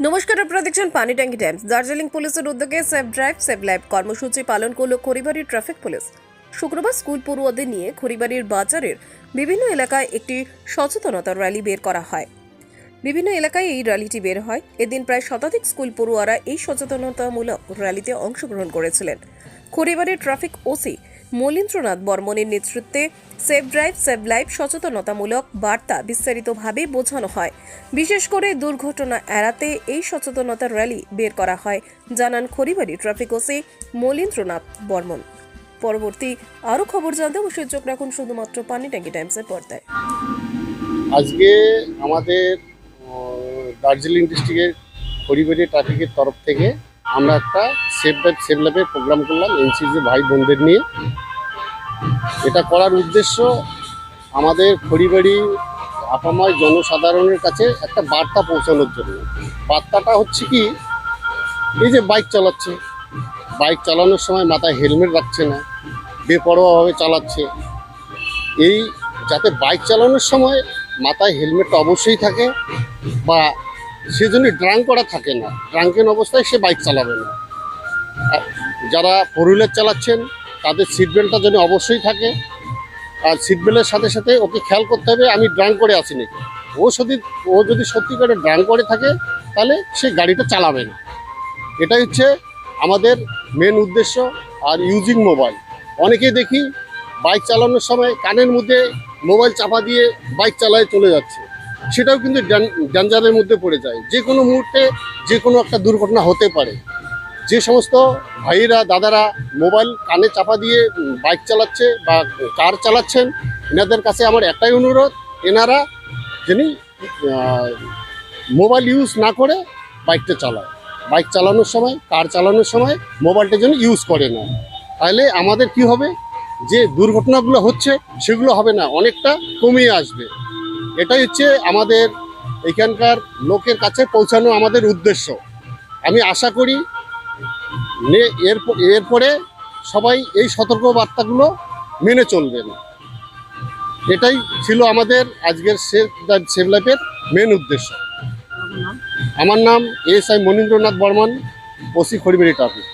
নমস্কার, আপনারা দেখছেন পানি ট্যাঙ্কি টাইমস। দার্জিলিং পুলিশের উদ্যোগে সেফ ড্রাইভ সেভ লাইফ কর্মসূচি পালন করল খড়িবাড়ির ট্রাফিক পুলিশ। শুক্রবার স্কুল পড়ুয়াদের নিয়ে খড়িবাড়ির বাজারের বিভিন্ন এলাকায় একটি সচেতনতা র্যালি বের করা হয়। বিভিন্ন এলাকায় এই র্যালিটি বের হয়। এদিন প্রায় শতাধিক স্কুল পড়ুয়ারা এই সচেতনতামূলক র্যালিতে অংশগ্রহণ করেছিলেন। খড়িবাড়ির ট্রাফিক ওসি মলীন্দ্রনাথ বর্মনের নেতৃত্বে সেভ ড্রাইভ সেভ লাইভ সচেতনতামূলক বার্তা বিস্তারিতভাবে বোঝানো হয়। বিশেষ করে দুর্ঘটনা এড়াতে এই সচেতনতা র্যালি বের করা হয়, জানান খড়িবাড়ি ট্রাফিক ওসি মলীন্দ্রনাথ বর্মন। পরবর্তী আরও খবর জানতে অবশ্যই চোখ রাখুন শুধুমাত্র পানি ট্যাঙ্কি টাইমসের পর্দায়। আজকে আমাদের দার্জিলিং ডিস্ট্রিক্টের খড়িবাড়ি ট্রাফিকের তরফ থেকে আমরা একটা সেভ লাইফ সেভ লাইফের প্রোগ্রাম করলাম এনসিসি ভাই বোনদের নিয়ে। এটা করার উদ্দেশ্য আমাদের খড়িবাড়ি আপাময় জনসাধারণের কাছে একটা বার্তা পৌঁছানোর জন্য। বার্তাটা হচ্ছে কি, এই যে বাইক চালাচ্ছে, বাইক চালানোর সময় মাথায় হেলমেট রাখছে না, বেপরোয়াভাবে চালাচ্ছে। এই যাতে বাইক চালানোর সময় মাথায় হেলমেটটা অবশ্যই থাকে বা সে জন্য ড্রাঙ্ক করা থাকে না। ড্রাঙ্কেন অবস্থায় সে বাইক চালাবে না। যারা ফোর হুইলার চালাচ্ছেন, তাদের সিট বেল্টটা যেন অবশ্যই থাকে। আর সিট বেল্টের সাথে সাথে ওকে খেয়াল করতে হবে, আমি ড্রাঙ্ক করে আসি নাকি? ও যদি ও যদি সত্যি করে ড্রাঙ্ক করে থাকে, তাহলে সে গাড়িটা চালাবে না। এটাই হচ্ছে আমাদের মেন উদ্দেশ্য আর ইউজিং মোবাইল অনেকেই দেখি বাইক চালানোর সময় কানের মধ্যে মোবাইল চাপা দিয়ে বাইক চালায় চলে যাচ্ছে। সেটাও কিন্তু ড্যাঞ্জারের মধ্যে পড়ে যায়। যে কোনো মুহূর্তে যে কোনো একটা দুর্ঘটনা হতে পারে। যে সমস্ত ভাইয়েরা, দাদারা মোবাইল কানে চাপা দিয়ে বাইক চালাচ্ছে বা কার চালাচ্ছেন, এনাদের কাছে আমার একটাই অনুরোধ, এনারা যিনি মোবাইল ইউজ না করে বাইকটা চালায়। বাইক চালানোর সময়, কার চালানোর সময় মোবাইলটা যেন ইউজ করে না। তাহলে আমাদের কি হবে? যে দুর্ঘটনাগুলো হচ্ছে, সেগুলো হবে না, অনেকটা কমিয়ে আসবে। এটাই হচ্ছে আমাদের এখানকার লোকের কাছে পৌঁছানো আমাদের উদ্দেশ্য। আমি আশা করি এরপরে সবাই এই সতর্ক বার্তাগুলো মেনে চলবেন। এটাই ছিল আমাদের আজকের সেভ সেভ লাইফের মেন উদ্দেশ্য। আমার নাম S I Manindranath Barman OC Kharibari traffic.